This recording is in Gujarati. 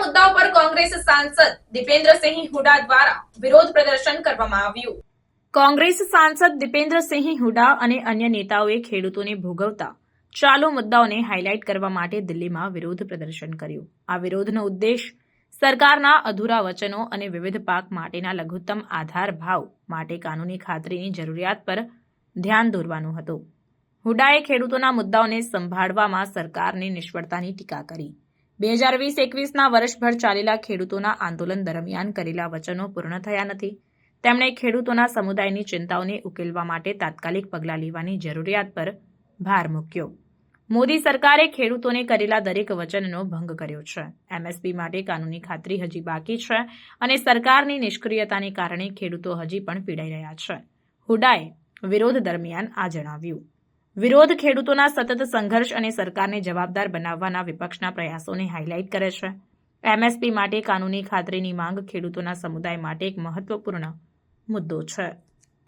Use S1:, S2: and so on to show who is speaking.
S1: મુદ્દાઓ પર કોંગ્રેસ સાંસદ દીપેન્દ્રસિંહ હુડા દ્વારા વિરોધ પ્રદર્શન કરવામાં આવ્યું. કોંગ્રેસ સાંસદ દીપેન્દ્રસિંહ હુડા અને અન્ય નેતાઓએ ખેડૂતોને ભોગવતા ચાલુ મુદ્દાઓને હાઇલાઇટ કરવા માટે દિલ્હીમાં વિરોધ પ્રદર્શન કર્યું. આ વિરોધનો ઉદ્દેશ સરકારના અધૂરા વચનો અને વિવિધ પાક માટેના લઘુત્તમ આધાર ભાવ માટે કાનૂની ખાતરીની જરૂરિયાત પર ધ્યાન દોરવાનું હતું. હુડાએ ખેડૂતોના મુદ્દાઓને સંભાળવામાં સરકારની નિષ્ફળતાની ટીકા કરી. બે હજાર વીસ એકવીસના વર્ષભર ચાલેલા ખેડૂતોના આંદોલન દરમિયાન કરેલા વચનો પૂર્ણ થયા નથી. તેમણે ખેડૂતોના સમુદાયની ચિંતાઓને ઉકેલવા માટે તાત્કાલિક પગલાં લેવાની જરૂરિયાત પર ભાર મૂક્યો. મોદી સરકારે ખેડૂતોને કરેલા દરેક વચનનો ભંગ કર્યો છે. એમએસપી માટે કાનૂની ખાતરી હજી બાકી છે અને સરકારની નિષ્ક્રિયતાને કારણે ખેડૂતો હજી પણ પીડાઈ રહ્યા છે. હુડાએ વિરોધ દરમિયાન આ જણાવ્યું. વિરોધ ખેડૂતોના સતત સંઘર્ષ અને સરકારને જવાબદાર બનાવવાના વિપક્ષના પ્રયાસોને હાઇલાઇટ કરે છે. એમએસપી માટે કાનૂની ખાતરીની માંગ ખેડૂતોના સમુદાય માટે એક મહત્વપૂર્ણ મુદ્દો છે.